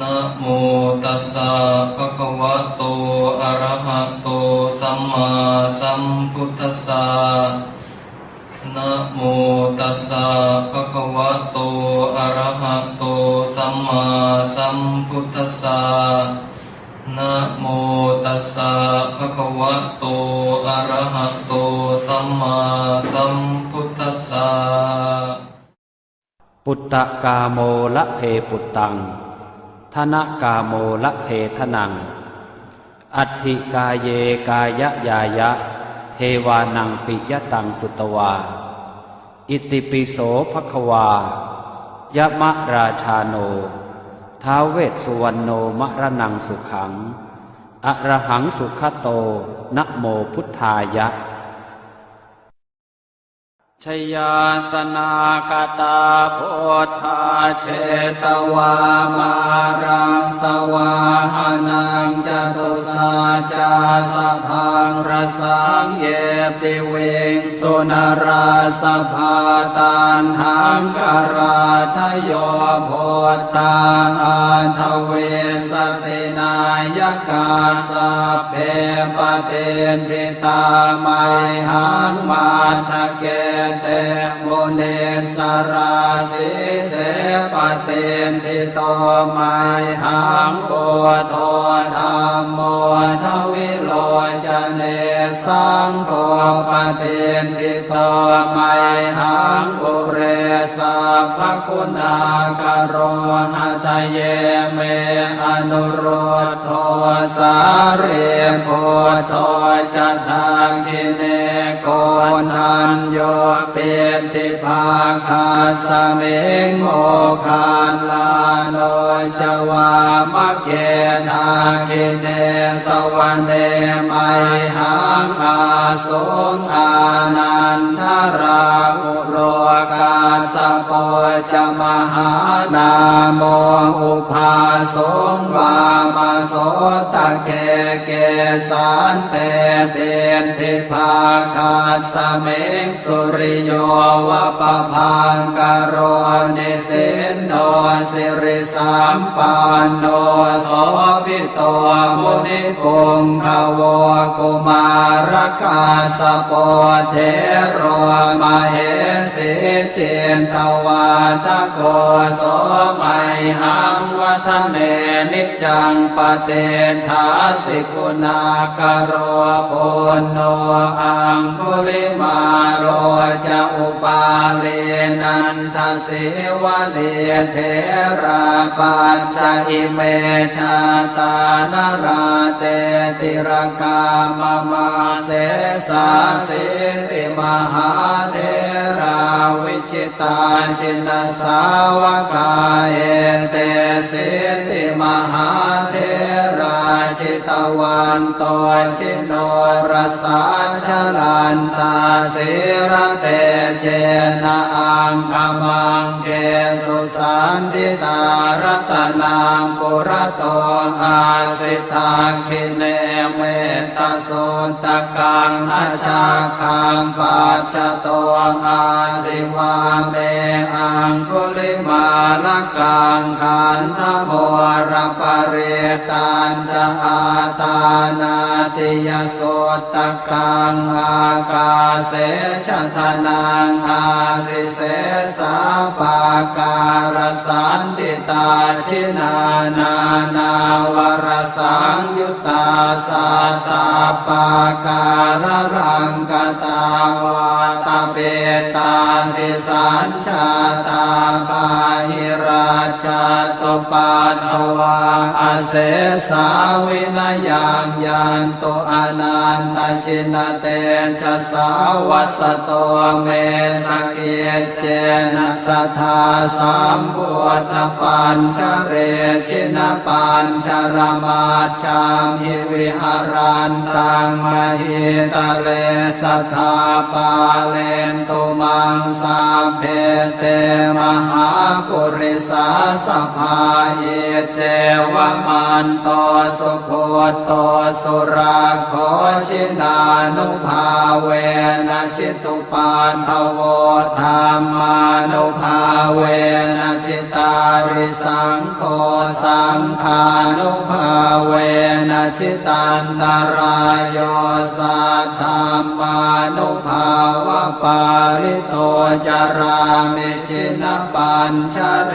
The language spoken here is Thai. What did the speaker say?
นะโมตัสสะภะคะวะโต อะระหะโต สัมมาสัมพุทธัสสะนะโมตัสสะภะคะวะโต อะระหะโต สัมมาสัมพุทธัสสะนะโมตัสสะภะคะวะโต อะระหะโต สัมมาสัมพุทธัสสะ ปุตตะกาโมละเพปุตตัง ธนกาโมละเพทนัง อัติกาเยกายะยายะ เทวานังปิยตังสุตวา อิติปิโสภควายะมะราชาโน ท้าวเวสสุวรรณโนมะระนังสุขัง อระหังสุขโตนะโมพุทธายะ ชยาสนากตาโพธาเชตวามารังสวาหานังจตุสาจาสะพั งรสังเยปิเวสุนราสภาตันหังกราทโยโพธาอันทเวสตินายกาสะเพปเตนติตาไมหังมาทะเกเตโมเนสราสิเสปเตนติโตไมหังโกโทธรรมโมทวิโลจเน สังโฆปเตนติโตไมหัง ปุเรสัพพคุณากโรหะทะเยเมอนุโรธโทสาเรโพโทจะทางกิเนโกนันโยเปติภาคาสเมงโมคานลาโนจวามะเกทากิเนสวรรเนไมหังอาสงอานันทราอุโรกาส โป จะมหานาโมอุภาสงวามาโสตะเกเกสานเตเตนทิภาคาสเมงสุริโยวะปะพังกโรนิสินโนสิริสัมปันโนโสภิโตมุนิปุงขวกุมารกาสโปเทโรมาเหสิเจนตวาทะโกโสไมหังวัฒเนนิจจังปเตทาสิกุณากโรปุโนอังคุลิมาโรจะอุ ปาเลนันทสิวะเดเทราปัญจอิเมชาตานราเตติรกามมาเสสาสิติมหาเทราวิจิตาชินสาวกาเอเตสิติมหาเท ตวันตชิโนรสาชลันตาสิระเตเจนะอังคมังเกสุสันติตารัตนังปุระโตอาสิทาคิเนเมตสุตกังอาชาคังปัจจโตอาสิวาเมอังคุลิมาลกังขันธโมรปเรตันจะอาตานาติยโสตกังอากาเสชะทนังอาสิเสสาปาการสันติตาชินานานาวรสังยุตตาสัตาปาการรังกตาวาตเปตาติสัญชาตาปาหิร ชาตุปัตถวาอาเสสาวินายังยันตุอนันตชินเตชะสาวัสโตเมสกเกเจนะสทธาสัมพุทธปัญชเรชินปัญชรมาชามิวิหารันตังมหิตเลสทธาปาเลนตุมังสาเพเตมหาปุริสาสภาเยเจวมันโตสุโคโตสุราโคชินานุภาเวนะชิตุปาทโวธรรมานุภาเวนะชิตาริสังโฆสังฆานุภาเวนะชิตันตรายโยสัทธามานุภาวะปาริโตจารามิชินปัญชเร